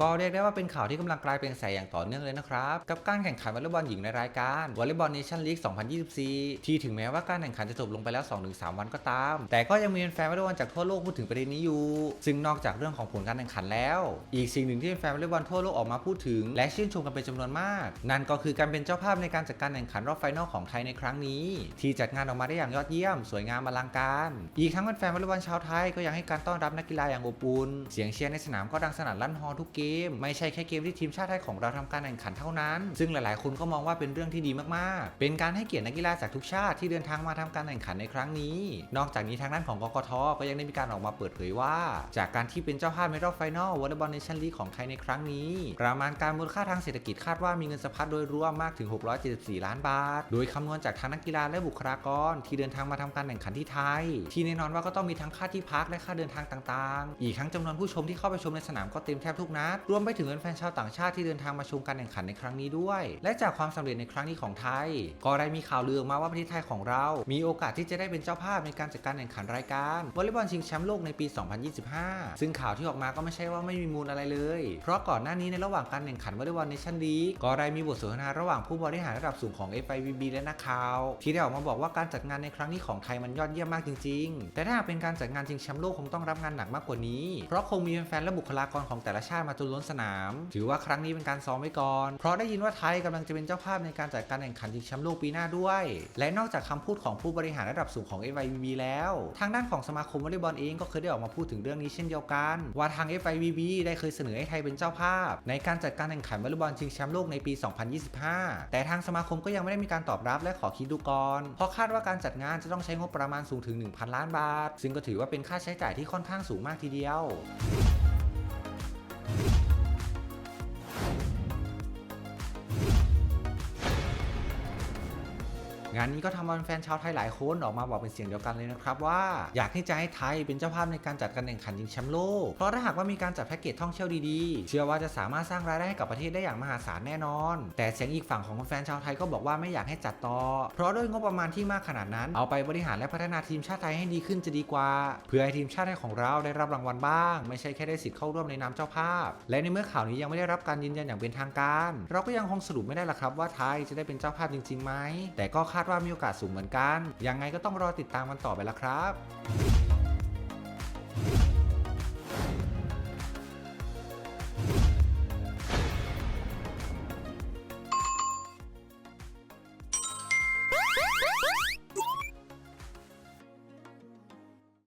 ก็เรียกได้ว่าเป็นข่าวที่กำลังกลายเป็นกระแสอย่างต่อเนื่องเลยนะครับ กับการแข่งขันวอลเลย์บอลหญิงในรายการวอลเลย์บอลเนชั่นลีก 2024 ที่ถึงแม้ว่าการแข่งขันจะจบลงไปแล้ว 2-3 วันก็ตาม แต่ก็ยังมีแฟนวอลเลย์บอลจากทั่วโลกพูดถึงประเด็นนี้อยู่ ซึ่งนอกจากเรื่องของผลการแข่งขันแล้ว อีกสิ่งหนึ่งที่แฟนวอลเลย์บอลทั่วโลกออกมาพูดถึง และชื่นชมกันเป็นจำนวนมาก นั่นก็คือการเป็นเจ้าภาพในการจัดการแข่งขันรอบไฟนอลของไทยในครั้งนี้ ที่จัดงานออกมาได้อย่างยอดเยี่ยม สวยงามอลังการ อีกทั้งแฟนวอลเลย์บอลชาวไทยก็ยังให้การต้อนรับนักกีฬาอย่างอบอุ่นเสียงเชียร์ในสนามก็ดังสนั่นลั่นฮอทุกเกมไม่ใช่แค่เกมที่ทีมชาติไทยของเราทำการแข่งขันเท่านั้น ซึ่งหลายๆ คนก็มองว่าเป็นเรื่องที่ดีมากๆ เป็นการให้เกียรตินักกีฬาจากทุกชาติที่เดินทางมาทำการแข่งขันในครั้งนี้ นอกจากนี้ทางด้านของกกทก็ยังได้มีการออกมาเปิดเผยว่า จากการที่เป็นเจ้าภาพในรอบไฟนอลวอลเลย์บอลเนชั่นลีกของไทยในครั้งนี้ ประมาณการมูลค่าทางเศรษฐกิจคาดว่ามีเงินสะพัดโดยรวมมากถึง 674 ล้านบาท โดยคำนวณจากทางนักกีฬาและบุคลากร ที่เดินทางมาทำการแข่งขันที่ไทย ที่แน่นอนว่าก็ต้องมีทั้งค่าที่พักและค่าเดินทางต่างๆ อีกทั้งจำนวนผู้ชมที่เข้าไปชมในสนามก็เต็มแทบทุกนัดรวมไปถึงแฟนชาวต่างชาติที่เดินทางมาชมการแข่งขันในครั้งนี้ด้วย และจากความสำเร็จในครั้งนี้ของไทย ก็ได้มีข่าวลือออกมาว่าประเทศไทยของเรา มีโอกาสที่จะได้เป็นเจ้าภาพในการจัดการแข่งขันรายการวอลเลย์บอลชิงแชมป์โลกในปี 2025 ซึ่งข่าวที่ออกมาก็ไม่ใช่ว่าไม่มีมูลอะไรเลย เพราะก่อนหน้านี้ในระหว่างการแข่งขันวอลเลย์บอลเนชั่นลีกก็ได้มีบทสนทนาระหว่างผู้บริหารระดับสูงของ FIVB และนักข่าว ที่ได้ออกมาบอกว่าการจัดงานในครั้งนี้ของไทยมันยอดเยี่ยมมากจริง ๆ แต่ถ้าหากเป็นการจัดงานชิงแชมป์โลกคงต้องรับงานหนักมากกว่านี้ เพราะคงมีแฟนๆและบุคลากรของแต่ละชาติมาจนล้นสนาม ถือว่าครั้งนี้เป็นการซ้อมไว้ก่อน เพราะได้ยินว่าไทยกำลังจะเป็นเจ้าภาพในการจัดการแข่งขันชิงแชมป์โลกปีหน้าด้วย และนอกจากคำพูดของผู้บริหารระดับสูงของ FIVB แล้ว ทางด้านของสมาคมวอลเลย์บอลเองก็เคยได้ออกมาพูดถึงเรื่องนี้เช่นเดียวกัน ว่าทาง FIVB ได้เคยเสนอให้ไทยเป็นเจ้าภาพ ในการจัดการแข่งขันวอลเลย์บอลชิงแชมป์โลกในปี 2025 แต่ทางสมาคมก็ยังไม่ได้มีการตอบรับและขอคิดดูก่อนเพราะคาดว่าการจัดงานจะต้องใช้งบประมาณสูงถึง 1,000 ล้านบาท ซึ่งก็ถือว่าเป็นค่าใช้จ่ายที่ค่อนข้างสูงมากทีเดียว งานนี้ก็ทำเอาแฟนชาวไทยหลายคนออกมาบอกเป็นเสียงเดียวกันเลยนะครับว่าอยากที่จะให้ไทยเป็นเจ้าภาพในการจัดการแข่งขันชิงแชมป์โลก เพราะถ้าหากว่ามีการจัดแพ็กเกจท่องเที่ยวดีๆ เชื่อว่าจะสามารถสร้างรายได้ให้กับประเทศได้อย่างมหาศาลแน่นอน แต่เสียงอีกฝั่งของแฟนชาวไทยก็บอกว่าไม่อยากให้จัดต่อ เพราะด้วยงบประมาณที่มากขนาดนั้น เอาไปบริหารและพัฒนาทีมชาติไทยให้ดีขึ้นจะดีกว่า เพื่อให้ทีมชาติไทยของเราได้รับรางวัลบ้าง ไม่ใช่แค่ได้สิทธิ์เข้าร่วมในนามเจ้าภาพ และในเมื่อข่าวนี้ยังไม่ได้รับการยืนยันอย่างเป็นทางการ เราก็ยังคงสรุปไม่ได้ละครับว่าไทยจะได้เป็นเจ้าภาพจริงๆไหมแต่ก็คาดว่ามีโอกาสสูงเหมือนกัน ยังไงก็ต้องรอติดตามกันต่อไปละครับ